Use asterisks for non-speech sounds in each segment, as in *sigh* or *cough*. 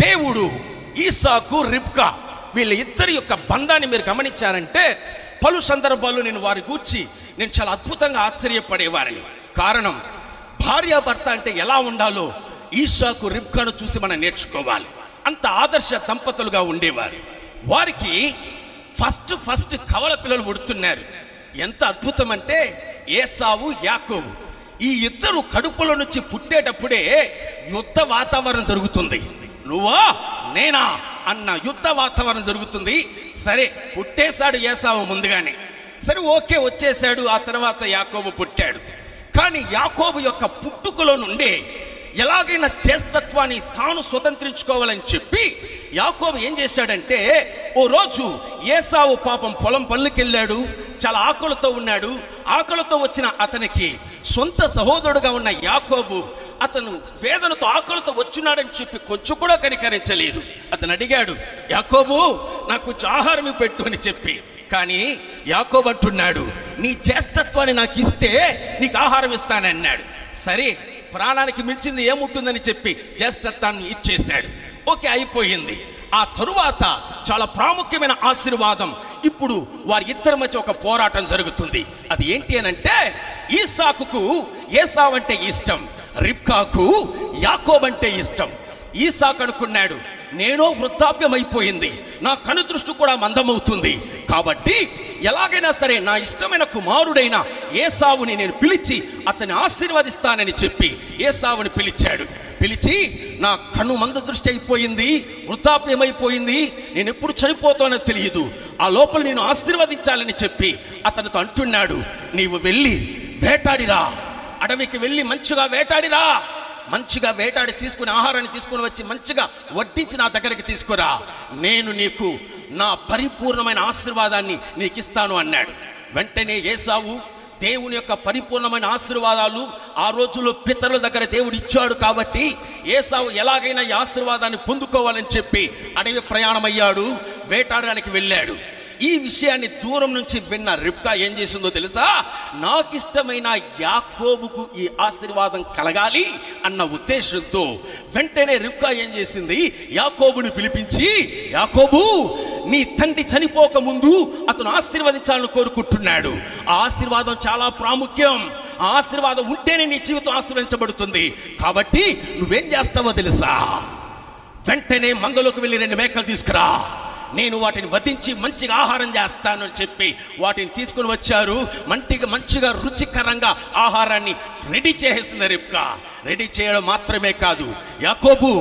దేవుడు ఈసాకు రిబ్కా. వీళ్ళ ఇద్దరి యొక్క బంధాన్ని మీరు గమనించారంటే పలు సందర్భాల్లో నేను వారి గూర్చి నేను చాలా అద్భుతంగా ఆశ్చర్యపడేవారిని. కారణం భార్యాభర్త అంటే ఎలా ఉండాలో ఈశాకు రిబ్కాను చూసి మనం నేర్చుకోవాలి. అంత ఆదర్శ దంపతులుగా ఉండేవారు. వారికి ఫస్ట్ ఫస్ట్ కవల పిల్లలు పుడుతున్నారు. ఎంత అద్భుతం అంటే ఏసావు యాకోవు ఈ ఇద్దరు కడుపులో నుంచి పుట్టేటప్పుడే యుద్ధ వాతావరణం జరుగుతుంది. నువ్వా? నేనా? అన్న యుద్ధ వాతావరణం జరుగుతుంది. సరే పుట్టేశాడు ఏసావు ముందుగానే. సరే ఓకే వచ్చేసాడు ఆ తర్వాత యాకోబు పుట్టాడు. కానీ యాకోబు యొక్క పుట్టుకలో నుండే ఎలాగైనా చేస్తత్వాన్ని తాను స్వతంత్రించుకోవాలని చెప్పి యాకోబు ఏం చేశాడంటే ఓ రోజు ఏసావు పాపం పొలం పళ్ళుకెళ్ళాడు. వెళ్ళాడు చాలా ఆకలితో ఉన్నాడు. ఆకలితో వచ్చిన అతనికి సొంత సహోదరుడుగా ఉన్న యాకోబు అతను వేదనతో ఆకలితో వచ్చున్నాడని చెప్పి కొంచెం కూడా కనికరించలేదు. అతను అడిగాడు యాకోబు నాకు కొంచెం ఆహారం పెట్టు అని చెప్పి. కానీ యాకోబు అంటున్నాడు నీ జ్యేష్ఠత్వాన్ని నాకు ఇస్తే నీకు ఆహారం ఇస్తానన్నాడు సరే ప్రాణానికి మించింది ఏముంటుందని చెప్పి జ్యేష్ఠత్వాన్ని ఇచ్చేశాడు. ఓకే అయిపోయింది. ఆ తరువాత చాలా ప్రాముఖ్యమైన ఆశీర్వాదం. ఇప్పుడు వారి ఇద్దరి మధ్య ఒక పోరాటం జరుగుతుంది. అది ఏంటి అని అంటే ఈసాకుకు ఏసావంటే అంటే ఇష్టం. రిబ్కాకు యాకోబ్ అంటే ఇష్టం. ఈసాక్ అనుకున్నాడు నేనో వృద్ధాప్యం అయిపోయింది నా కను దృష్టి కూడా మందమవుతుంది. కాబట్టి ఎలాగైనా సరే నా ఇష్టమైన కుమారుడైన ఏసావుని నేను పిలిచి అతన్ని ఆశీర్వదిస్తానని చెప్పి ఏసావుని పిలిచాడు. పిలిచి నా కన్ను మంద దృష్టి అయిపోయింది వృద్ధాప్యమైపోయింది నేను ఎప్పుడు చనిపోతానో తెలియదు. ఆ లోపల నేను ఆశీర్వదించాలని చెప్పి అతనితో అంటున్నాడు. నీవు వెళ్ళి వేటాడిరా. అడవికి వెళ్ళి మంచిగా వేటాడిరా. మంచిగా వేటాడి తీసుకుని ఆహారాన్ని తీసుకుని వచ్చి మంచిగా వడ్డించి నా దగ్గరికి తీసుకురా. నేను నీకు నా పరిపూర్ణమైన ఆశీర్వాదాన్ని నీకు ఇస్తాను అన్నాడు. వెంటనే ఏసావు దేవుని యొక్క పరిపూర్ణమైన ఆశీర్వాదాలు ఆ రోజుల్లో పితరుల దగ్గర దేవుడు ఇచ్చాడు కాబట్టి ఏసావు ఎలాగైనా ఈ ఆశీర్వాదాన్ని పొందుకోవాలని చెప్పి అడవి ప్రయాణమయ్యాడు వేటాడడానికి వెళ్ళాడు. ఈ విషయాన్ని దూరం నుంచి విన్న రిబ్కా ఏం చేసిందో తెలుసా? నాకు ఇష్టమైన యాకోబుకు ఈ ఆశీర్వాదం కలగాలి అన్న ఉద్దేశంతో వెంటనే రిబ్కా ఏం చేసింది? యాకోబుని పిలిపించి యాకోబు నీ తండ్రి చనిపోక ముందు అతను ఆశీర్వదించాలని కోరుకుంటున్నాడు. ఆ ఆశీర్వాదం చాలా ప్రాముఖ్యం. ఆ ఆశీర్వాదం ఉంటేనే నీ జీవితం ఆశీర్వదించబడుతుంది. కాబట్టి నువ్వేం చేస్తావో తెలుసా? వెంటనే మంగలోకి వెళ్ళి రెండు మేకలు తీసుకురా. నేను వాటిని వధించి మంచిగా ఆహారం చేస్తాను అని చెప్పి వాటిని తీసుకుని వచ్చారు. మంటిగా మంచిగా రుచికరంగా ఆహారాన్ని రెడీ చేసేసింది రిప్కా రెడీ చేయడం మాత్రమే కాదు. యాకోబు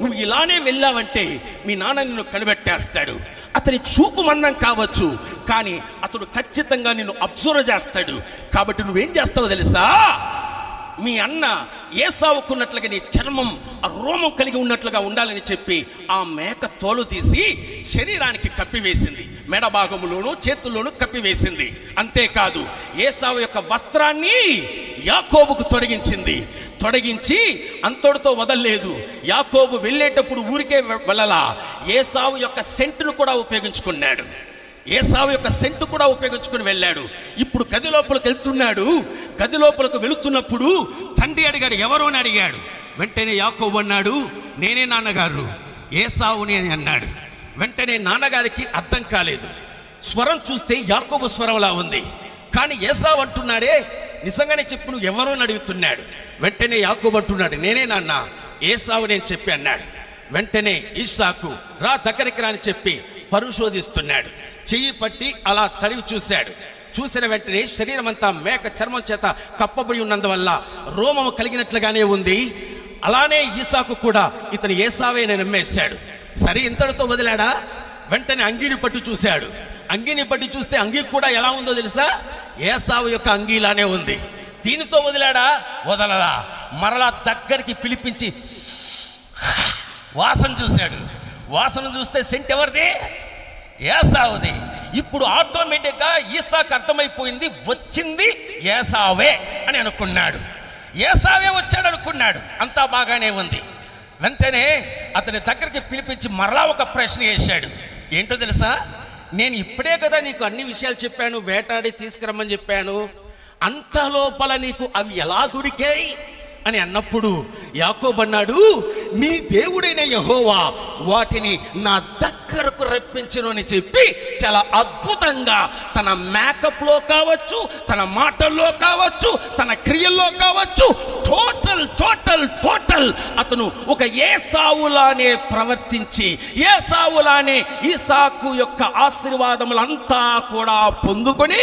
నువ్వు ఇలానే వెళ్ళావంటే మీ నాన్న నిన్ను కనిపెట్టేస్తాడు. అతని చూపు మందం కావచ్చు కానీ అతడు ఖచ్చితంగా నిన్ను అబ్జర్వ్ చేస్తాడు. కాబట్టి నువ్వేం చేస్తావో తెలుసా? మీ అన్న ఏసావుకున్నట్లుగా నీ చర్మం ఆ రోమం కలిగి ఉన్నట్లుగా ఉండాలని చెప్పి ఆ మేక తోలు తీసి శరీరానికి కప్పివేసింది. మెడ భాగములోను చేతుల్లోనూ కప్పివేసింది. అంతేకాదు ఏసావు యొక్క వస్త్రాన్ని యాకోబుకు తొడిగించింది. తొడగించి అంతటితో వదలలేదు. యాకోబు వెళ్ళేటప్పుడు ఊరికే వెళ్ళలా. ఏసావు యొక్క సెంటును కూడా ఉపయోగించుకున్నాడు. ఏసావు యొక్క సెంటు కూడా ఉపయోగించుకుని వెళ్ళాడు. ఇప్పుడు గది లోపలికి వెళ్తున్నాడు. గది లోపలికి వెళుతున్నప్పుడు తండ్రి అడిగాడు ఎవరు? అని అడిగాడు. వెంటనే యాకోబు అన్నాడు నేనే నాన్నగారు. ఏసావుని అని అన్నాడు. వెంటనే నాన్నగారికి అర్థం కాలేదు. స్వరం చూస్తే యాకోబు స్వరంలా ఉంది. కానీ ఏసావు అంటున్నాడే నిజంగానే చెప్పు నువ్వు ఎవరు? అని అడుగుతున్నాడు. వెంటనే యాకోబు అంటున్నాడు నేనే నాన్న. ఏసావు నేను చెప్పి అన్నాడు. వెంటనే ఈసాకు రా దగ్గరికి రాని చెప్పి పరిశోధిస్తున్నాడు. చెయ్యి పట్టి అలా తడివి చూశాడు. చూసిన వెంటనే శరీరం అంతా మేక చర్మం చేత కప్పబడి ఉన్నందువల్ల రోమము కలిగినట్లుగానే ఉంది. అలానే ఈసాకు కూడా ఇతను ఏసావే నేను నమ్మేశాడు. సరే ఇంతటితో వదిలాడా? వెంటనే అంగీని పట్టి చూశాడు. అంగీని పట్టి చూస్తే అంగీ కూడా ఎలా ఉందో తెలుసా? ఏసావు యొక్క అంగీలానే ఉంది. దీనితో వదిలాడా? వదలదా మరలా దగ్గరికి పిలిపించి వాసన చూశాడు. వాసన చూస్తే సెంట్ ఎవరిది ఏసావుది. ఇప్పుడు ఆటోమేటిక్గా ఈసాకు అర్థమైపోయింది వచ్చింది ఏసావే అని అనుకున్నాడు. ఏసావే వచ్చాడు అనుకున్నాడు. అంతా బాగానే ఉంది. వెంటనే అతని దగ్గరికి పిలిపించి మరలా ఒక ప్రశ్న వేశాడు. ఏంటో తెలుసా? నేను ఇప్పుడే కదా నీకు అన్ని విషయాలు చెప్పాను వేటాడి తీసుకురమ్మని చెప్పాను. అంత లోపల నీకు అవి ఎలా దొరికాయి? అని అన్నప్పుడు యాకోబన్నాడు మీ దేవుడైన యహోవా వాటిని నా దగ్గరకు రప్పించను అని చెప్పి చాలా అద్భుతంగా తన మేకప్లో కావచ్చు తన మాటల్లో కావచ్చు తన క్రియల్లో కావచ్చు టోటల్ టోటల్ టోటల్ అతను ఒక ఏ సావులానే ప్రవర్తించి ఏ సావులానే ఈ సాకు యొక్క ఆశీర్వాదములంతా కూడా పొందుకొని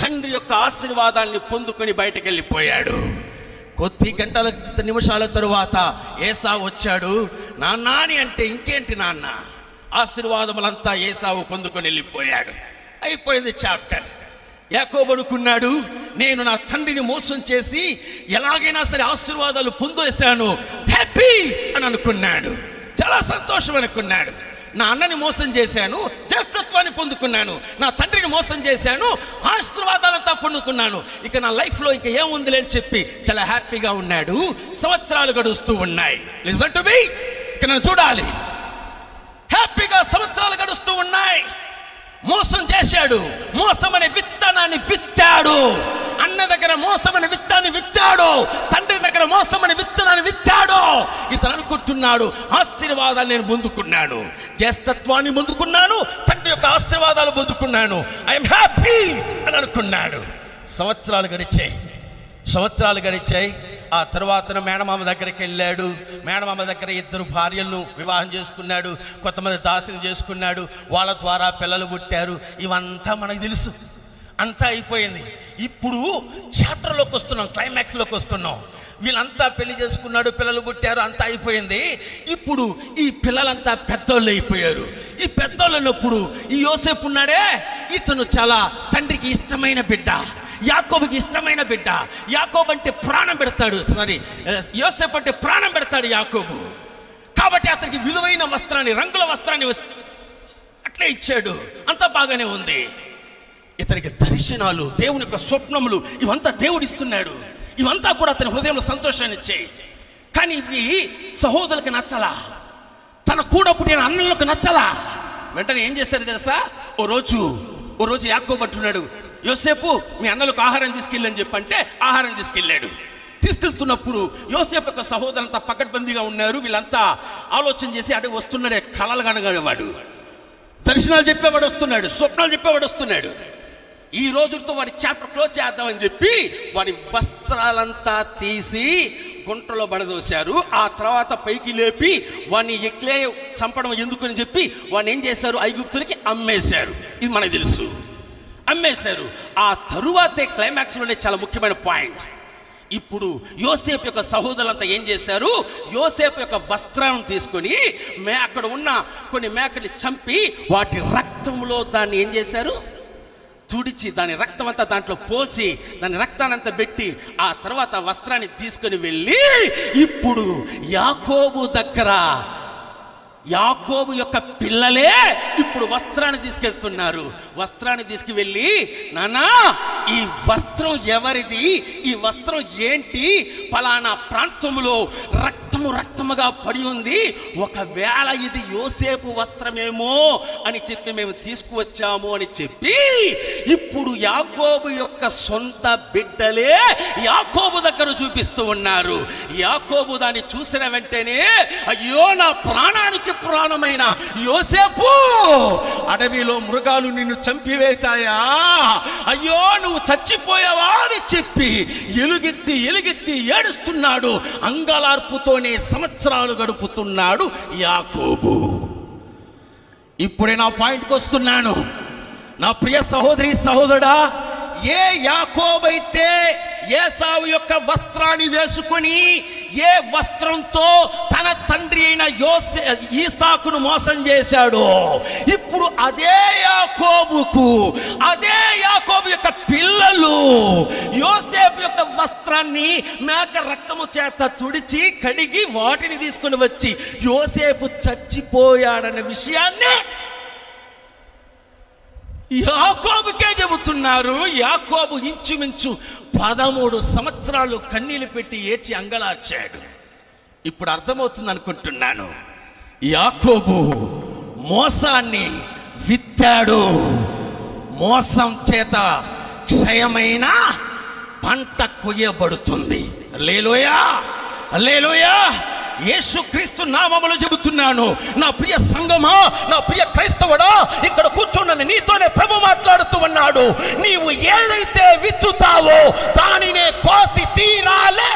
తండ్రి యొక్క ఆశీర్వాదాన్ని పొందుకొని బయటకు వెళ్ళిపోయాడు కొద్ది గంటల నిమిషాల తరువాత ఏసా వచ్చాడు నాన్న అని అంటే ఇంకేంటి నాన్న? ఆశీర్వాదములంతా ఏసావు పొందుకొని వెళ్ళిపోయాడు. అయిపోయింది చాప్టర్. యాకోబు నేను నా తండ్రిని మోసం చేసి ఎలాగైనా సరే ఆశీర్వాదాలు పొందేశాను హ్యాపీ! అని అనుకున్నాడు. చాలా సంతోషం అనుకున్నాడు. నా అన్నని మోసం చేశాను జ్యేష్ఠత్వాన్ని పొందుకున్నాను నా తండ్రిని మోసం చేశాను ఆశీర్వాదాలంతా పొందుకున్నాను. ఇక నా లైఫ్లో ఇక ఏముందిలే అని చెప్పి చాలా హ్యాపీగా ఉన్నాడు. సంవత్సరాలు గడుస్తూ ఉన్నాయి. లిజన్ టు బి ఇక నన్ను చూడాలి. హ్యాపీగా సంవత్సరాలు గడుస్తూ ఉన్నాయి. మోసం చేశాడు. మోసమని విత్తనాన్ని విత్తాడు. అన్న దగ్గర మోసమని విత్తాన్ని విత్తాడు. తండ్రి దగ్గర మోసమని విత్తనాన్ని విత్తాడు. ఇతను అనుకుంటున్నాడు ఆశీర్వాదాలు నేను పొందుకున్నాను జ్యేష్ఠత్వాన్ని పొందుకున్నాను తండ్రి యొక్క ఆశీర్వాదాలు పొందుకున్నాను ఐఎమ్ హ్యాపీ అని అనుకున్నాడు. సంవత్సరాలు గడిచాయి. సంవత్సరాలు గడిచాయి. ఆ తర్వాత మేడమామ దగ్గరికి వెళ్ళాడు. మేడమామ దగ్గర ఇద్దరు భార్యలను వివాహం చేసుకున్నాడు. కొంతమంది దాసిని చేసుకున్నాడు. వాళ్ళ ద్వారా పిల్లలు పుట్టారు. ఇవంతా మనకు తెలుసు. అంతా అయిపోయింది. ఇప్పుడు చాప్టర్లోకి వస్తున్నాం క్లైమాక్స్లోకి వస్తున్నాం. వీళ్ళంతా పెళ్ళి చేసుకున్నాడు పిల్లలు పుట్టారు అంతా అయిపోయింది. ఇప్పుడు ఈ పిల్లలంతా పెద్దోళ్ళు అయిపోయారు. ఈ పెద్దోళ్ళనప్పుడు ఈ యోసేపు ఉన్నాడే. ఇతను చాలా తండ్రికి ఇష్టమైన బిడ్డ. యాకోబుకి ఇష్టమైన బిడ్డ. యాకోబు అంటే ప్రాణం పెడతాడు. సారీ uh, యోసేపు అంటే ప్రాణం పెడతాడు యాకోబు. కాబట్టి అతనికి విలువైన వస్త్రాన్ని రంగుల వస్త్రాన్ని అట్లే ఇచ్చాడు. అంతా బాగానే ఉంది. ఇతనికి దర్శనాలు దేవుని యొక్క స్వప్నములు ఇవంతా దేవుడిస్తున్నాడు. ఇవంతా కూడా అతని హృదయంలో సంతోషాన్ని ఇచ్చాయి. కానీ ఇవి సహోదరులకు నచ్చలా. తన కూడా పుట్టిన అన్నలకు నచ్చలా. వెంటనే ఏం చేస్తారు తెలుసా? ఓ రోజు ఓ రోజు యాక్కోబట్టున్నాడు యోసేపు మీ అన్నలకు ఆహారం తీసుకెళ్ళని చెప్పంటే ఆహారం తీసుకెళ్ళాడు. తీసుకెళ్తున్నప్పుడు యోసేపు యొక్క సహోదరంతా పకడ్బందీగా ఉన్నారు. వీళ్ళంతా ఆలోచన చేసి అటు వస్తున్నాడే కళలు కనగడవాడు. దర్శనాలు చెప్పేవాడు వస్తున్నాడు స్వప్నాలు చెప్పేవాడు వస్తున్నాడు. ఈ రోజుతో వాడి చాప్టర్ క్లోజ్ చేద్దామని చెప్పి వాడి వస్త్రాలంతా తీసి గుంటలో పడదోశారు ఆ తర్వాత పైకి లేపి వాడిని ఎక్లే చంపడం ఎందుకని చెప్పి వాడిని ఏం చేశారు? ఐగుప్తులకి అమ్మేశారు. ఇది మనకు తెలుసు. అమ్మేశారు. ఆ తరువాతే క్లైమాక్స్లోనే చాలా ముఖ్యమైన పాయింట్ ఇప్పుడు యోసేపు యొక్క సహోదరులంతా ఏం చేశారు? యోసేపు యొక్క వస్త్రాలను తీసుకొని మే అక్కడ ఉన్న కొన్ని మేకలు చంపి వాటి రక్తంలో దాన్ని ఏం చేశారు? తుడిచి దాని రక్తం అంతా దాంట్లో పోసి దాని రక్తానంతా పెట్టి ఆ తర్వాత వస్త్రాన్ని తీసుకొని వెళ్ళి ఇప్పుడు యాకోబు దగ్గర యాకోబు యొక్క పిల్లలే ఇప్పుడు వస్త్రాన్ని తీసుకెళ్తున్నారు. వస్త్రాన్ని తీసుకువెళ్ళి నానా ఈ వస్త్రం ఎవరిది? ఈ వస్త్రం ఏంటి? ఫలానా ప్రాంతంలో రక్తము రక్తముగా పడి ఉంది. ఒకవేళ ఇది యోసేపు వస్త్రమేమో అని చెప్పి మేము తీసుకువచ్చాము అని చెప్పి ఇప్పుడు యాకోబు యొక్క సొంత బిడ్డలే యాకోబు దగ్గర చూపిస్తూ ఉన్నారు. యాకోబు దాన్ని చూసిన వెంటనే అయ్యో నా ప్రాణానికి ప్రాణమైన యోసేపు అడవిలో మృగాలు నిన్ను చంపివేశాయా? అయ్యో నువ్వు చచ్చిపోయావా? అని చెప్పి ఎలుగెత్తి ఎలుగెత్తి ఏడుస్తున్నాడు. అంగలార్పుతోనే సంవత్సరాలు గడుపుతున్నాడు యాకోబు. ఇప్పుడే నా పాయింట్కి వస్తున్నాను. నా ప్రియ సహోదరి సహోదరుడా ఏ యాకోబైతే ఏసావు యొక్క వస్త్రాన్ని వేసుకొని ఏ వస్త్రంతో తన తండ్రి అయిన యోసే ఈసాకును మోసం చేశాడో ఇప్పుడు అదే యాకోబుకు అదే యాకోబు యొక్క పిల్లలు యోసేపు యొక్క వస్త్రాన్ని మేక రక్తము చేత తుడిచి కడిగి వాటిని తీసుకొని వచ్చి యోసేపు చచ్చిపోయాడన్న విషయాన్ని యాకోబుకే చెబుతున్నారు యాకోబు ఇంచుమించు పదమూడు సంవత్సరాలు కన్నీళ్ళు పెట్టి ఏడ్చి అంగలార్చాడు. ఇప్పుడు అర్థమవుతుంది అనుకుంటున్నాను యాకోబు మోసాన్ని విత్తాడు. మోసం చేత క్షయమైన పంట కొయ్యబడుతుంది. లేలోయా లేలోయా యేసుక్రీస్తు నామములు చెబుతున్నాను. నా ప్రియ సంగమా నా ప్రియ క్రైస్తవుడా ఇక్కడ కూర్చున్న నీతోనే ప్రభు మాట్లాడుతూ ఉన్నాడు. నీవు ఏదైతే విత్తుతావో దానినే కోసి తీరాలే.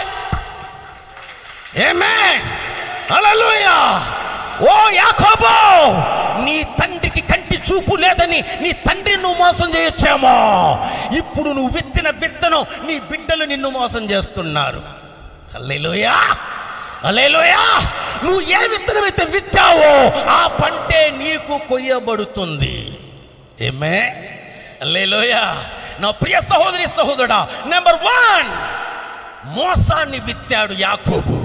ఏమే హల్లెలూయా ఓ యాకోబో నీ తండ్రికి కంటి చూపు లేదని నీ తండ్రి నువ్వు మోసం చేయొచ్చేమో. ఇప్పుడు నువ్వు విత్తిన విత్తనం నీ బిడ్డలు నిన్ను మోసం చేస్తున్నారు. హల్లెలూయా అలేలోయా నువ్వు ఏ విత్తనం అయితే విత్తావో ఆ పంటే నీకు కొయ్యబడుతుంది. ఏమే అలేలోయా నా ప్రియ సహోదరి సహోదరుడా నెంబర్ వన్ మోసాన్ని విత్తాడు యాకోబు.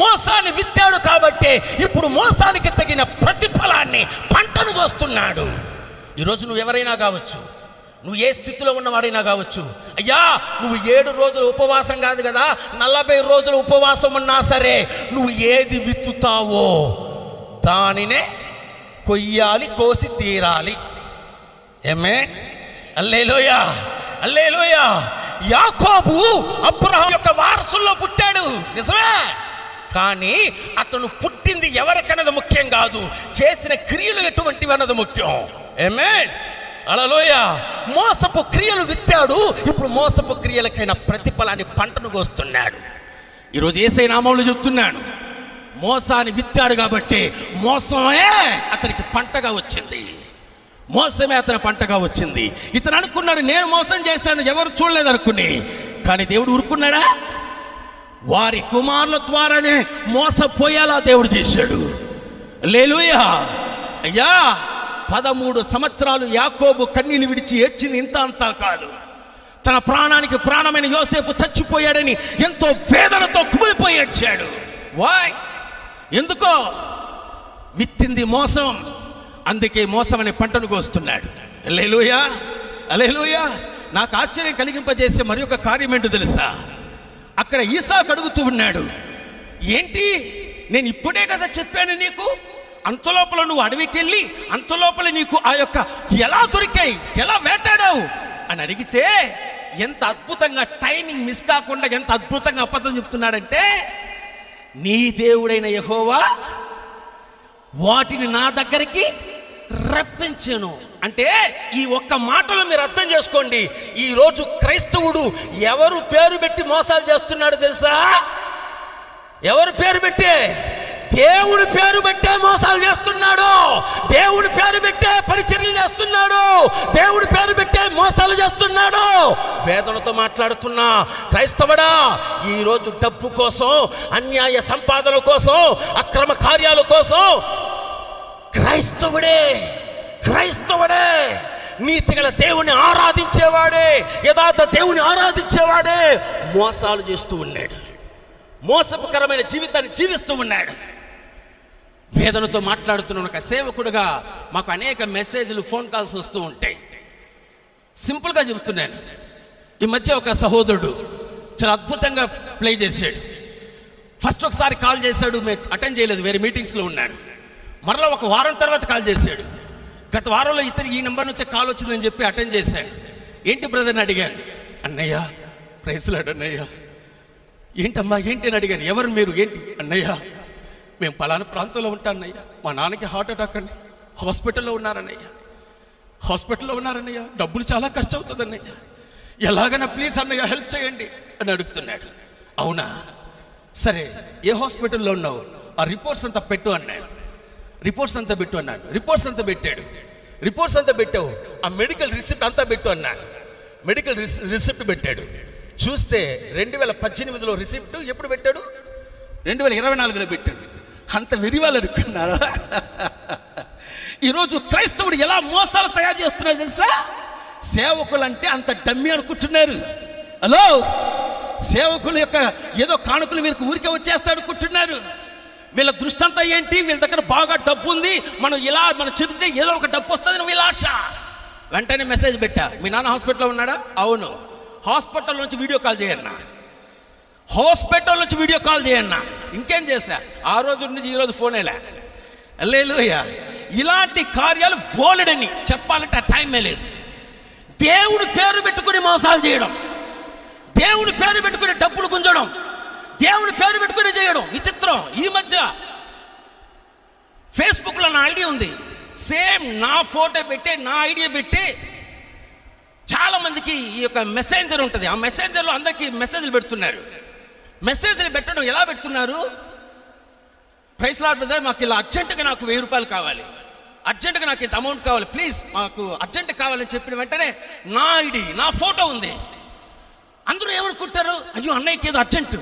మోసాన్ని విత్తాడు కాబట్టి ఇప్పుడు మోసానికి తగిన ప్రతిఫలాన్ని పంటను కోస్తున్నాడు. ఈరోజు నువ్వు ఎవరైనా కావచ్చు నువ్వు ఏ స్థితిలో ఉన్నవాడైనా కావచ్చు. అయ్యా నువ్వు ఏడు రోజులు ఉపవాసం కాదు కదా నలభై రోజులు ఉపవాసం ఉన్నా సరే నువ్వు ఏది విత్తుతావో దానినే కొయ్యాలి కోసి తీరాలి. ఏమే అల్లేలోయా అల్లేలోయా. యాకోబు అబ్రహం యొక్క వారసుల్లో పుట్టాడు. నిజమే? కానీ అతను పుట్టింది ఎవరికన్నది ముఖ్యం కాదు చేసిన క్రియలు ఎటువంటివి అన్నది ముఖ్యం. ఏమే అలలోయ. మోసపు క్రియలు విత్తాడు ఇప్పుడు మోసపు క్రియలకైన ప్రతిఫలాన్ని పంటను కోస్తున్నాడు. ఈరోజు ఏసై నామంలో చెప్తున్నాను మోసాన్ని విత్తాడు కాబట్టి మోసమే అతనికి పంటగా వచ్చింది. మోసమే అతని పంటగా వచ్చింది. ఇతను అనుకున్నాడు నేను మోసం చేశాను ఎవరు చూడలేదు అనుకుని. కానీ దేవుడు ఊరుకున్నాడా? వారి కుమారుల ద్వారానే మోసపోయేలా దేవుడు చేశాడు. లేలుయా అయ్యా పదమూడు సంవత్సరాలు యాకోబు కన్నీళ్ళు విడిచి ఏడ్చింది ఇంత అంతా కాదు. తన ప్రాణానికి ప్రాణమైన యోసేపు చచ్చిపోయాడని ఎంతో వేదనతో కుమిలిపోయి ఏడ్చాడు. వాయ్ ఎందుకో? విత్తింది మోసం. అందుకే మోసం అనే పంటను కోస్తున్నాడు. అలేలుయా అలేలుయా నాకు ఆశ్చర్యం కలిగింపజేసే మరి ఒక కార్యం ఏంటో తెలుసా? అక్కడ ఈసాకు అడుగుతూ ఉన్నాడు ఏంటి? నేను ఇప్పుడే కదా చెప్పాను నీకు? అంతలోపల నువ్వు అడవికి వెళ్ళి అంతలోపల నీకు ఆ యొక్క ఎలా దొరికాయి ఎలా వేటాడావు అని అడిగితే ఎంత అద్భుతంగా టైమింగ్ మిస్ కాకుండా ఎంత అద్భుతంగా అబద్ధం చెప్తున్నాడంటే నీ దేవుడైన యహోవా వాటిని నా దగ్గరికి రప్పించాను. అంటే ఈ ఒక్క మాటలో మీరు అర్థం చేసుకోండి ఈ రోజు క్రైస్తవుడు ఎవరు పేరు పెట్టి మోసాలు చేస్తున్నాడు తెలుసా? ఎవరు పేరు పెట్టే? దేవుడి పేరు పెట్టే మోసాలు చేస్తున్నాడు. దేవుడి పేరు పెట్టే పరిచర్యలు చేస్తున్నాడు. దేవుడి పేరు పెట్టే మోసాలు చేస్తున్నాడు. వేదనతో మాట్లాడుతున్నా క్రైస్తవుడా ఈరోజు డబ్బు కోసం అన్యాయ సంపాదన కోసం అక్రమ కార్యాల కోసం క్రైస్తవుడే క్రైస్తవుడే నీతిగల దేవుని ఆరాధించేవాడే యథార్థ దేవుని ఆరాధించేవాడే మోసాలు చేస్తూ ఉన్నాడు. మోసపుకరమైన జీవితాన్ని జీవిస్తూ ఉన్నాడు. వేదనతో మాట్లాడుతున్న ఒక సేవకుడుగా మాకు అనేక మెసేజ్లు ఫోన్ కాల్స్ వస్తూ ఉంటాయి. సింపుల్గా చెబుతున్నాను ఈ మధ్య ఒక సహోదరుడు చాలా అద్భుతంగా ప్లే చేశాడు. ఫస్ట్ ఒకసారి కాల్ చేశాడు అటెండ్ చేయలేదు వేరే మీటింగ్స్లో ఉన్నాడు. మరలా ఒక వారం తర్వాత కాల్ చేశాడు. గత వారంలో ఇతను ఈ నెంబర్ నుంచి కాల్ వచ్చిందని చెప్పి అటెండ్ చేశాడు. ఏంటి బ్రదర్ని అడిగాను. అన్నయ్య ప్రైజ్లాడు అన్నయ్య. ఏంటమ్మా ఏంటి అని అడిగాను? ఎవరు మీరు? ఏంటి? అన్నయ్య మేము పలానా ప్రాంతంలో ఉంటానయ్యా మా నాన్నకి హార్ట్ అటాక్ అండి. హాస్పిటల్లో ఉన్నారన్నయ్యా. హాస్పిటల్లో ఉన్నారన్నయ్య. డబ్బులు చాలా ఖర్చు అవుతుంది అన్నయ్య ఎలాగైనా ప్లీజ్ అన్నయ్య హెల్ప్ చేయండి అని అడుగుతున్నాడు. అవునా? సరే ఏ హాస్పిటల్లో ఉన్నావు? ఆ రిపోర్ట్స్ అంతా పెట్టు అన్నాడు. రిపోర్ట్స్ అంతా పెట్టు అన్నాడు. రిపోర్ట్స్ అంతా పెట్టాడు. రిపోర్ట్స్ అంతా పెట్టావు. ఆ మెడికల్ రిసిప్ట్ అంతా పెట్టు అన్నాడు. మెడికల్ రిసిప్ట్ పెట్టాడు. చూస్తే రెండు వేల పద్దెనిమిదిలో రిసిప్ట్ ఎప్పుడు పెట్టాడు? రెండు వేల ఇరవై నాలుగులో పెట్టాడు. అంత విరివాళ్ళు అనుకున్నారా? ఈరోజు క్రైస్తవుడు ఎలా మోసాలు తయారు చేస్తున్నాడు తెలుసా? సేవకులు అంటే అంత డమ్మి అనుకుంటున్నారు. హలో? సేవకుల యొక్క ఏదో కానుకలు వీరికి ఊరికే వచ్చేస్తాడు అనుకుంటున్నారు. వీళ్ళ దృష్టి అంతా ఏంటి? వీళ్ళ దగ్గర బాగా డబ్బు ఉంది. మనం ఇలా మనం చెబితే ఏదో ఒక డబ్బు వస్తుంది వీళ్ళ ఆశ. వెంటనే మెసేజ్ పెట్టా. మీ నాన్న హాస్పిటల్లో ఉన్నాడా? అవును. హాస్పిటల్ నుంచి వీడియో కాల్ చేయన్నా. హాస్పిటల్ నుంచి వీడియో కాల్ చేయన్నా. ఇంకేం చేశా? ఆ రోజు నుంచి ఈ రోజు ఫోనేలే లేలుయ ఇలాంటి కార్యాలు బోలెడని చెప్పాలంటే ఆ టైమే లేదు. దేవుడు పేరు పెట్టుకుని మోసాలు చేయడం. దేవుడి పేరు పెట్టుకుని డబ్బులు గుంజడం. దేవుడి పేరు పెట్టుకుని చేయడం. విచిత్రం. ఈ మధ్య ఫేస్బుక్లో నా ఐడియా ఉంది. సేమ్ నా ఫోటో పెట్టి నా ఐడియా పెట్టి చాలామందికి ఈ యొక్క మెసేంజర్ ఉంటుంది. ఆ మెసేంజర్లో అందరికీ మెసేజ్లు పెడుతున్నారు. మెసేజ్ని పెట్టడం ఎలా పెడుతున్నారు? ప్రైస్ లాడ్ బ్రదర్ మాకు ఇలా అర్జెంటుగా నాకు వెయ్యి రూపాయలు కావాలి. అర్జెంటుగా నాకు ఇంత అమౌంట్ కావాలి. ప్లీజ్ మాకు అర్జెంట్ కావాలని చెప్పిన వెంటనే నా ఐడి నా ఫోటో ఉంది. అందరూ ఏమనుకుంటారు? అయ్యో అన్నయ్యకి ఏదో అర్జెంటు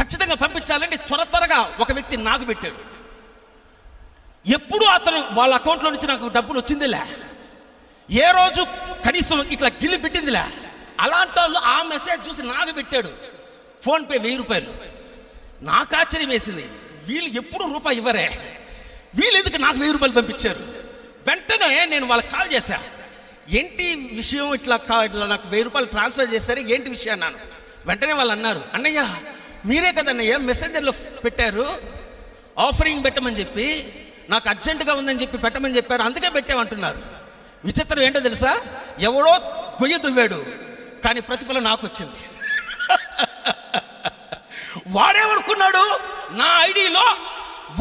ఖచ్చితంగా పంపించాలంటే త్వర త్వరగా ఒక వ్యక్తి నాకు పెట్టాడు. ఎప్పుడు అతను వాళ్ళ అకౌంట్లో నుంచి నాకు డబ్బులు వచ్చిందిలే. ఏ రోజు కనీసం ఇట్లా గిల్లి పెట్టిందిలే. అలాంటి వాళ్ళు ఆ మెసేజ్ చూసి నాకు పెట్టాడు. ఫోన్పే వెయ్యి రూపాయలు. నాకు ఆశ్చర్యం వేసింది. వీళ్ళు ఎప్పుడు రూపాయి ఇవ్వరే? వీళ్ళు ఎందుకు నాకు వెయ్యి రూపాయలు పంపించారు? వెంటనే నేను వాళ్ళకి కాల్ చేశా. ఏంటి విషయం ఇట్లా కా ఇట్లా నాకు వెయ్యి రూపాయలు ట్రాన్స్ఫర్ చేస్తారు ఏంటి విషయం అన్నాను. వెంటనే వాళ్ళు అన్నారు అన్నయ్య మీరే కదన్నయ్య మెసెంజర్లో పెట్టారు. ఆఫరింగ్ పెట్టమని చెప్పి నాకు అర్జెంటుగా ఉందని చెప్పి పెట్టమని చెప్పారు. అందుకే పెట్టామంటున్నారు విచిత్రం ఏంటో తెలుసా? ఎవడో గొయ్య దువ్వాడు కానీ ప్రతిఫలం నాకు వచ్చింది. *laughs* వాడేమనుకున్నాడు నా ఐడిలో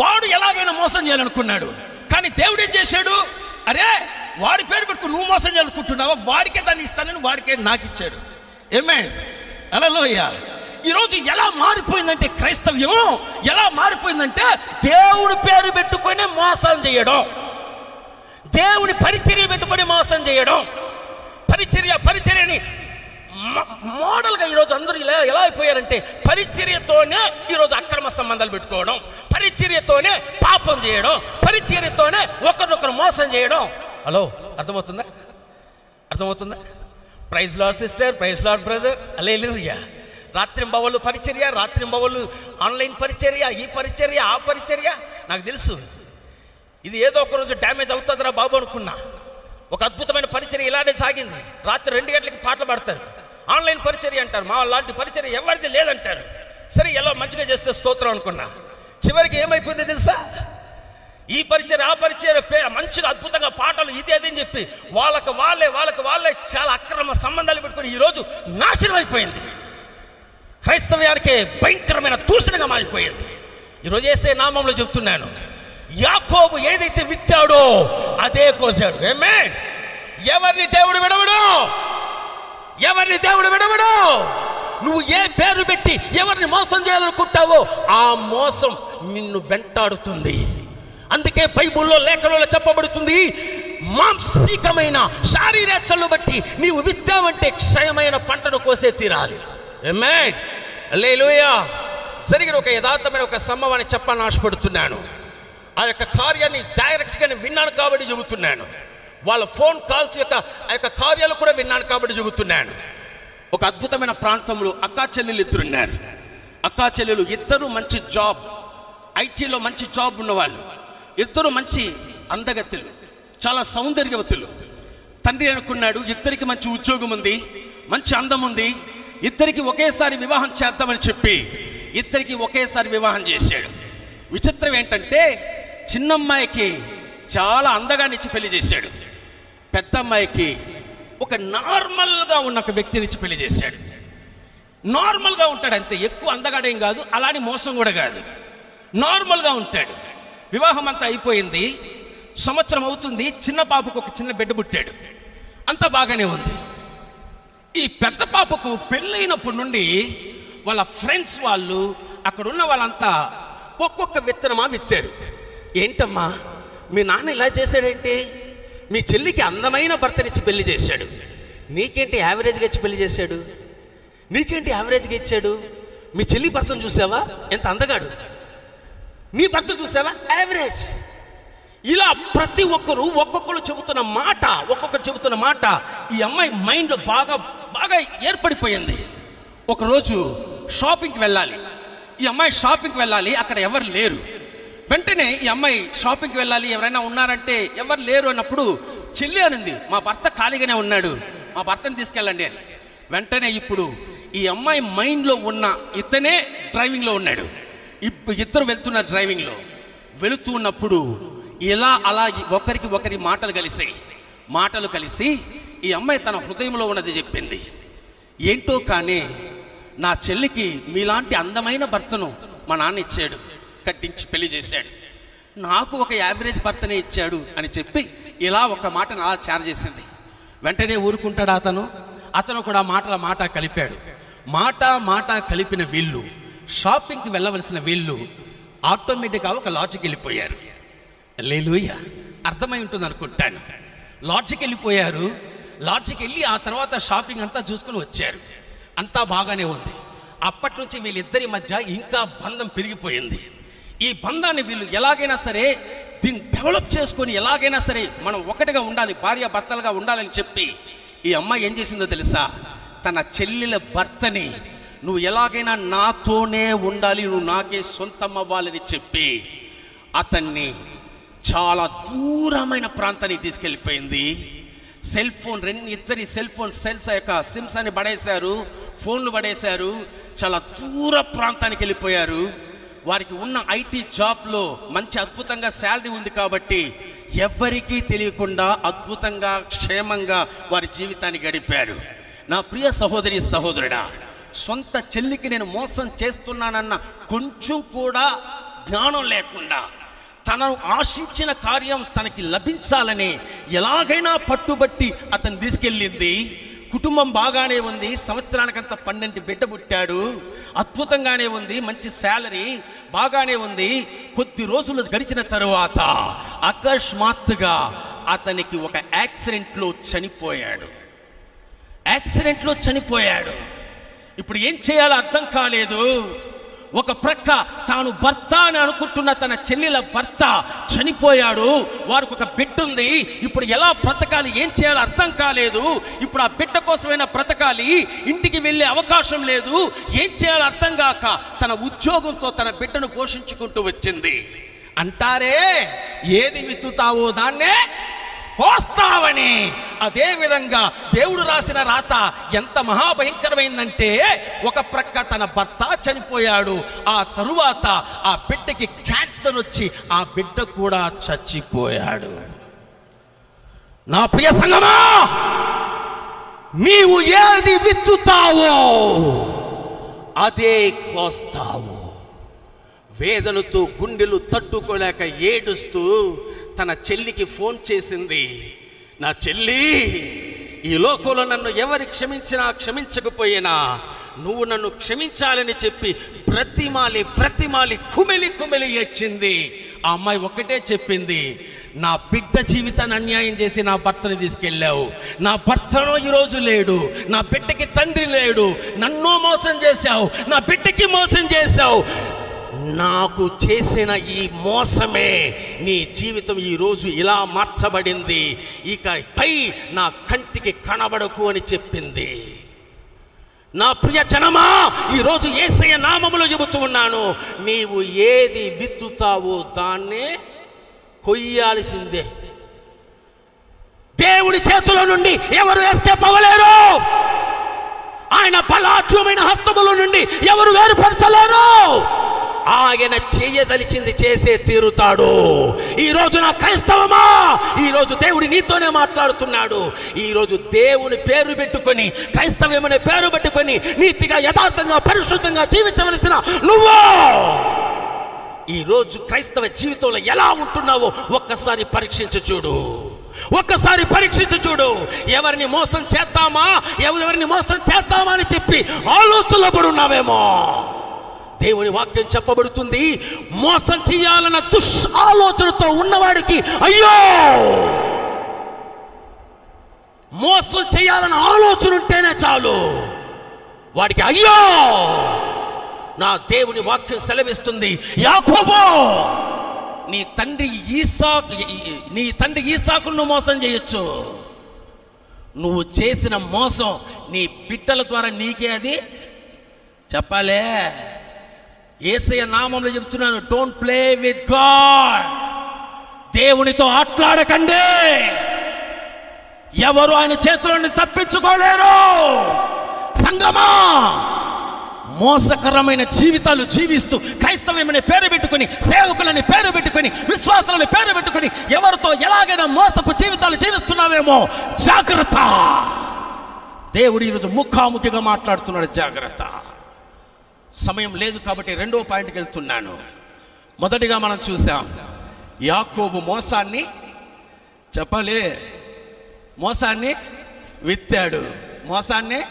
వాడు ఎలాగైనా మోసం చేయాలనుకున్నాడు. కానీ దేవుడు ఏం చేశాడు? అరే వాడి పేరు పెట్టుకుని నువ్వు మోసం చేయాలనుకుంటున్నావా? వాడికే దాన్ని ఇస్తానని వాడికే నాకు ఇచ్చాడు ఏమే అలలోయ ఈరోజు ఎలా మారిపోయిందంటే క్రైస్తవ్యం ఎలా మారిపోయిందంటే దేవుడి పేరు పెట్టుకొని మోసం చేయడం. దేవుని పరిచర్య పెట్టుకొని మోసం చేయడం. పరిచర్య పరిచర్యని మోడల్గా ఈరోజు అందరూ ఇలా ఎలా అయిపోయారంటే పరిచర్యతోనే ఈరోజు అక్రమ సంబంధాలు పెట్టుకోవడం పరిచర్యతోనే పాపం చేయడం పరిచర్యతోనే ఒకరినొకరు మోసం చేయడం. హలో అర్థమవుతుందా? అర్థమవుతుందా? Praise lord sister praise lord brother hallelujah రాత్రింబవళ్ళు పరిచర్య రాత్రింబవళ్ళు ఆన్లైన్ పరిచర్య ఈ పరిచర్య ఆ పరిచర్య. నాకు తెలుసు. ఇది ఏదో ఒకరోజు డ్యామేజ్ అవుతుందిరా బాబు అనుకున్నా. ఒక అద్భుతమైన పరిచర్య ఇలానే సాగింది. రాత్రి రెండు గంటలకి పాటలు పాడతారు. ఆన్లైన్ పరిచర్య అంటారు. మా లాంటి పరిచర్య ఎవరిది లేదంటారు. సరే ఎలా మంచిగా చేస్తే స్తోత్రం అనుకున్నా. చివరికి ఏమైపోయింది తెలుసా? ఈ పరిచయం ఆ పరిచయం మంచిగా అద్భుతంగా పాటలు ఇది అది అని చెప్పి వాళ్ళకి వాళ్ళే వాళ్ళకి వాళ్ళే చాలా అక్రమ సంబంధాలు పెట్టుకుని ఈరోజు నాశనం అయిపోయింది. క్రైస్తవ్యానికే భయంకరమైన దూషణగా మారిపోయింది. ఈరోజు వేసే నామంలో చెప్తున్నాను. యాకోబు ఏదైతే విత్తాడో అదే కోసాడు. ఏమే ఎవరిని దేవుడు విడవడు? ఎవరిని దేవుడు విడవడు? నువ్వు ఏ పేరు పెట్టి ఎవరిని మోసం చేయాలనుకుంటావో ఆ మోసం నిన్ను వెంటాడుతుంది. అందుకే బైబుల్లో లేఖలలో చెప్పబడుతుంది మాంసికమైన శారీరచలు బట్టి నీవు విత్తావంటే క్షయమైన పంటను కోసే తీరాలి. Amen. జరిగిన ఒక యథార్థమైన ఒక సంభవాన్ని చెప్పాలని ఆశపడుతున్నాను. ఆ యొక్క కార్యాన్ని డైరెక్ట్గా విన్నాను కాబట్టి చెబుతున్నాను. వాళ్ళ ఫోన్ కాల్స్ యొక్క ఆ యొక్క కార్యాలు కూడా విన్నాను కాబట్టి చెబుతున్నాను. ఒక అద్భుతమైన ప్రాంతంలో అక్కా చెల్లెలు ఇద్దరున్నారు. అక్కా చెల్లెలు ఇద్దరు మంచి జాబ్ ఐటీలో మంచి జాబ్ ఉన్నవాళ్ళు. ఇద్దరు మంచి అందగతులు చాలా సౌందర్యవతులు తండ్రి అనుకున్నాడు ఇద్దరికి మంచి ఉద్యోగం ఉంది మంచి అందం ఉంది ఇద్దరికి ఒకేసారి వివాహం చేద్దామని చెప్పి ఇద్దరికి ఒకేసారి వివాహం చేశాడు. విచిత్రం ఏంటంటే చిన్నమ్మాయికి చాలా అందగానిచ్చి పెళ్ళి చేశాడు. పెద్ద అమ్మాయికి ఒక నార్మల్గా ఉన్న ఒక వ్యక్తినిచ్చి పెళ్ళి చేశాడు. నార్మల్గా ఉంటాడు అంతే ఎక్కువ అందగాడేం కాదు అలాని మోసం కూడా కాదు. నార్మల్గా ఉంటాడు. వివాహం అంతా అయిపోయింది సంవత్సరం అవుతుంది చిన్న పాపకు ఒక చిన్న బిడ్డ పుట్టాడు. అంతా బాగానే ఉంది. ఈ పెద్ద పాపకు పెళ్ళైనప్పటి నుండి వాళ్ళ ఫ్రెండ్స్ వాళ్ళు అక్కడ ఉన్న వాళ్ళంతా ఒక్కొక్క విత్తనమా విత్తారు. ఏంటమ్మా మీ నాన్న ఇలా చేశాడేంటి? మీ చెల్లికి అందమైన భర్తనిచ్చి పెళ్ళి చేశాడు. నీకేంటి యావరేజ్గా ఇచ్చి పెళ్ళి చేశాడు? నీకేంటి యావరేజ్గా ఇచ్చాడు? మీ చెల్లి భర్తను చూసావా? ఎంత అందగాడు. నీ భర్త చూసావా? యావరేజ్. ఇలా ప్రతి ఒక్కరు ఒక్కొక్కరు చెబుతున్న మాట ఒక్కొక్కరు చెబుతున్న మాట ఈ అమ్మాయి మైండ్లో బాగా బాగా ఏర్పడిపోయింది. ఒకరోజు షాపింగ్కి వెళ్ళాలి. ఈ అమ్మాయి షాపింగ్కి వెళ్ళాలి. అక్కడ ఎవరు లేరు. వెంటనే ఈ అమ్మాయి షాపింగ్కి వెళ్ళాలి. ఎవరైనా ఉన్నారంటే ఎవరు లేరు అన్నప్పుడు చెల్లి అనింది మా భర్త ఖాళీగానే ఉన్నాడు మా భర్తని తీసుకెళ్ళండి అని. వెంటనే ఇప్పుడు ఈ అమ్మాయి మైండ్లో ఉన్న ఇతనే డ్రైవింగ్లో ఉన్నాడు. ఇప్పుడు ఇద్దరు వెళ్తున్నారు డ్రైవింగ్లో వెళుతూ ఉన్నప్పుడు ఇలా అలా ఒకరికి ఒకరి మాటలు కలిసాయి మాటలు కలిసి ఈ అమ్మాయి తన హృదయంలో ఉన్నది చెప్పింది. ఏంటో కానీ నా చెల్లికి మీలాంటి అందమైన భర్తను మా నాన్న ఇచ్చాడు. కట్టించి పెళ్ళి చేశాడు. నాకు ఒక యావరేజ్ భర్తనే ఇచ్చాడు అని చెప్పి ఇలా ఒక మాటను అలా చేర చేసింది. వెంటనే ఊరుకుంటాడు అతను? అతను కూడా మాటల మాట కలిపాడు. మాట మాట కలిపిన వీళ్ళు షాపింగ్కి వెళ్ళవలసిన వీళ్ళు ఆటోమేటిక్గా ఒక లాడ్జికి వెళ్ళిపోయారు. లేలుయ్య అర్థమై ఉంటుంది అనుకుంటాను. లాడ్జికి వెళ్ళిపోయారు. లాడ్జికి వెళ్ళి ఆ తర్వాత షాపింగ్ అంతా చూసుకుని వచ్చారు. అంతా బాగానే ఉంది. అప్పటి నుంచి వీళ్ళిద్దరి మధ్య ఇంకా బంధం పెరిగిపోయింది. ఈ బంధాన్ని వీళ్ళు ఎలాగైనా సరే దీన్ని డెవలప్ చేసుకొని ఎలాగైనా సరే మనం ఒకటిగా ఉండాలి భార్య భర్తలుగా ఉండాలని చెప్పి ఈ అమ్మాయి ఏం చేసిందో తెలుసా? తన చెల్లెల భర్తని నువ్వు ఎలాగైనా నాతోనే ఉండాలి నువ్వు నాకే సొంతం అవ్వాలని చెప్పి అతన్ని చాలా దూరమైన ప్రాంతానికి తీసుకెళ్ళిపోయింది. సెల్ ఫోన్ రెండు ఇద్దరి సెల్ ఫోన్ సెల్స్ యొక్క సిమ్స్ అని పడేశారు ఫోన్లు పడేశారు చాలా దూర ప్రాంతానికి వెళ్ళిపోయారు. వారికి ఉన్న ఐటీ జాబ్లో మంచి అద్భుతంగా శాలరీ ఉంది కాబట్టి ఎవ్వరికీ తెలియకుండా అద్భుతంగా క్షేమంగా వారి జీవితాన్ని గడిపారు. నా ప్రియ సహోదరి సహోదరుడా సొంత చెల్లికి నేను మోసం చేస్తున్నానన్న కొంచెం కూడా జ్ఞానం లేకుండా తనను ఆశించిన కార్యం తనకి లభించాలని ఎలాగైనా పట్టుబట్టి అతను తీసుకెళ్ళింది. కుటుంబం బాగానే ఉంది సంవత్సరానికంత పన్నెండు బిడ్డ పుట్టాడు అద్భుతంగానే ఉంది మంచి శాలరీ బాగానే ఉంది. కొద్ది రోజులు గడిచిన తరువాత అకస్మాత్తుగా అతనికి ఒక యాక్సిడెంట్లో చనిపోయాడు. యాక్సిడెంట్లో చనిపోయాడు. ఇప్పుడు ఏం చేయాలో అర్థం కాలేదు. ఒక ప్రక్క తాను భర్త అని అనుకుంటున్న తన చెల్లెల భర్త చనిపోయాడు. వారికి ఒక బిడ్డ ఉంది. ఇప్పుడు ఎలా బ్రతకాలి? ఏం చేయాలో అర్థం కాలేదు. ఇప్పుడు ఆ బిడ్డ కోసమైనా బ్రతకాలి. ఇంటికి వెళ్ళే అవకాశం లేదు. ఏం చేయాలో అర్థం కాక తన ఉద్యోగంతో తన బిడ్డను పోషించుకుంటూ వచ్చింది. అంటారే ఏది విత్తుతావో దాన్నే కోస్తావని అదే విధంగా దేవుడు రాసిన రాత ఎంత మహాభయంకరమైందంటే ఒక ప్రక్క తన భర్త చనిపోయాడు. ఆ తరువాత ఆ బిడ్డకి క్యాన్సర్ వచ్చి ఆ బిడ్డ కూడా చచ్చిపోయాడు. నా ప్రియ సంగమా నీవు ఏది విత్తుతావో అదే కోస్తావు. వేదనతో గుండెలు తట్టుకోలేక ఏడుస్తూ తన చెల్లికి ఫోన్ చేసింది నా చెల్లి ఈ లోకంలో నన్ను ఎవరు క్షమించినా క్షమించకపోయినా నువ్వు నన్ను క్షమించాలని చెప్పి ప్రతిమాలి ప్రతిమాలి కుమిలి కుమిలి ఏడ్చింది. ఆ అమ్మాయి ఒకటే చెప్పింది నా బిడ్డ జీవితాన్ని అన్యాయం చేసి నా భర్తని తీసుకెళ్ళావు. నా భర్తను ఈరోజు లేడు. నా బిడ్డకి తండ్రి లేడు. నన్ను మోసం చేశావు. నా బిడ్డకి మోసం చేశావు. నాకు చేసిన ఈ మోసమే నీ జీవితం ఈ రోజు ఇలా మార్చబడింది. ఇక పై నా కంటికి కనబడకు అని చెప్పింది. నా ప్రియ జనమా ఈరోజు ఏసయ నామములో చెబుతూ ఉన్నాను. నీవు ఏది విత్తుతావో దాన్నే కొయ్యాల్సిందే. దేవుడి చేతుల నుండి ఎవరు వేస్తే అవ్వలేరు ఆయన బలాఢ్యమైన హస్తముల నుండి ఎవరు వేరుపరచలేరు? ఆయన చేయదలిచింది చేసే తీరుతాడు. ఈ రోజు నా క్రైస్తవమా? ఈ రోజు దేవుడి నీతోనే మాట్లాడుతున్నాడు. ఈ రోజు దేవుని పేరు పెట్టుకొని క్రైస్తవ్యమనే పేరు పెట్టుకొని నీతిగా యథార్థంగా పరిశుద్ధంగా జీవించవలసిన నువ్వు! ఈ రోజు క్రైస్తవ జీవితంలో ఎలా ఉంటున్నావో ఒక్కసారి పరీక్షించి చూడు. ఒక్కసారి పరీక్షించి చూడు. ఎవరిని మోసం చేద్దామా? ఎవరిని మోసం చేస్తామా అని చెప్పి ఆలోచనలో పడున్నావేమో? ఉన్నావేమో దేవుని వాక్యం చెప్పబడుతుంది. మోసం చేయాలన్న దుష్ ఆలోచనతో ఉన్నవాడికి అయ్యో! మోసం చేయాలన్న ఆలోచన ఉంటేనే చాలు. వాడికి అయ్యో! నా దేవుని వాక్యం సెలవిస్తుంది. యాకోబో నీ తండ్రి ఈసాకు నీ తండ్రి ఈసాకును మోసం చేయొచ్చు. నువ్వు చేసిన మోసం నీ బిడ్డల ద్వారా నీకే అది చెప్పాలే. ఏసయ్య నామంలో చెప్తున్నాను డోంట్ ప్లే విత్ గాడ్ దేవునితో ఆట్లాడకండి. ఎవరు ఆయన చేతులని తప్పించుకోలేరు. సంగమా మోసకరమైన జీవితాలు జీవిస్తూ క్రైస్తవమని పేరు పెట్టుకుని సేవకులని పేరు పెట్టుకుని విశ్వాసాలని పేరు పెట్టుకుని ఎవరితో ఎలాగైనా మోసపు జీవితాలు జీవిస్తున్నావేమో జాగ్రత్త. దేవుడు ఈరోజు ముఖాముఖిగా మాట్లాడుతున్నాడు జాగ్రత్త. సమయం లేదు కాబట్టి రెండో పాయింట్కి వెళ్తున్నాను. మొదటిగా మనం చూసాం యాకోబు మోసాన్ని చెప్పలే. మోసాన్ని విత్తాడు. మోసాన్ని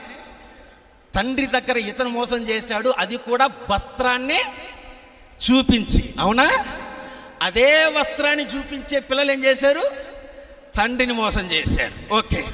తండ్రి దగ్గర ఇతను మోసం చేశాడు. అది కూడా వస్త్రాన్ని చూపించి. అవునా? అదే వస్త్రాన్ని చూపించే పిల్లలు ఏం చేశారు? తండ్రిని మోసం చేశారు. ఓకే.